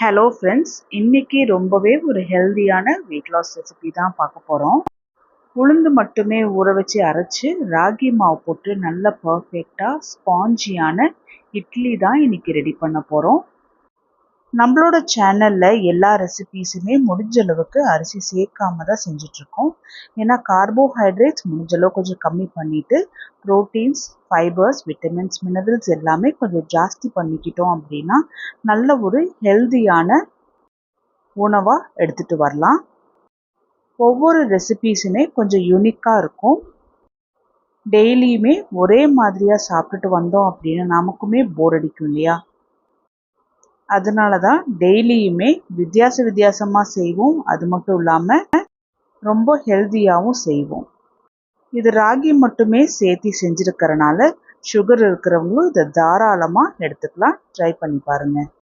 Hello friends இன்னைக்கு ரொம்பவே ஒரு ஹெல்தியான வெயிட் லாஸ் ரெசிபி தான் பார்க்க போகிறோம் உளுந்து மட்டுமே ஊற வச்சு அரைச்சி ராகி மாவு போட்டு நல்ல பர்ஃபெக்டாக ஸ்பாஞ்சியான இட்லி தான் இன்னைக்கு ரெடி பண்ண போகிறோம் நம்மளோட சேனலில் எல்லா ரெசிபீஸுமே முடிஞ்ச அளவுக்கு அரிசி சேர்க்காம தான் செஞ்சிட்ருக்கோம். ஏன்னா கார்போஹைட்ரேட்ஸ் முடிஞ்ச அளவு கொஞ்சம் கம்மி பண்ணிவிட்டு ப்ரோட்டீன்ஸ் ஃபைபர்ஸ் விட்டமின்ஸ் மினரல்ஸ் எல்லாமே கொஞ்சம் ஜாஸ்தி பண்ணிக்கிட்டோம் அப்படின்னா நல்ல ஒரு ஹெல்தியான உணவாக எடுத்துகிட்டு வரலாம். ஒவ்வொரு ரெசிபீஸுமே கொஞ்சம் யூனிக்காக இருக்கும். டெய்லியுமே ஒரே மாதிரியாக சாப்பிட்டுட்டு வந்தோம் அப்படின்னா நமக்குமே போர் அடிக்கும் இல்லையா? அதனால தான் டெய்லியுமே வித்தியாச வித்தியாசமாக செய்வோம். அது மட்டும் இல்லாமல் ரொம்ப ஹெல்த்தியாகவும் செய்வோம். இது ராகி மட்டுமே சேர்த்து செஞ்சுருக்கிறனால சுகர் இருக்கிறவங்களும் இதை தாராளமாக எடுத்துக்கலாம். ட்ரை பண்ணி பாருங்கள்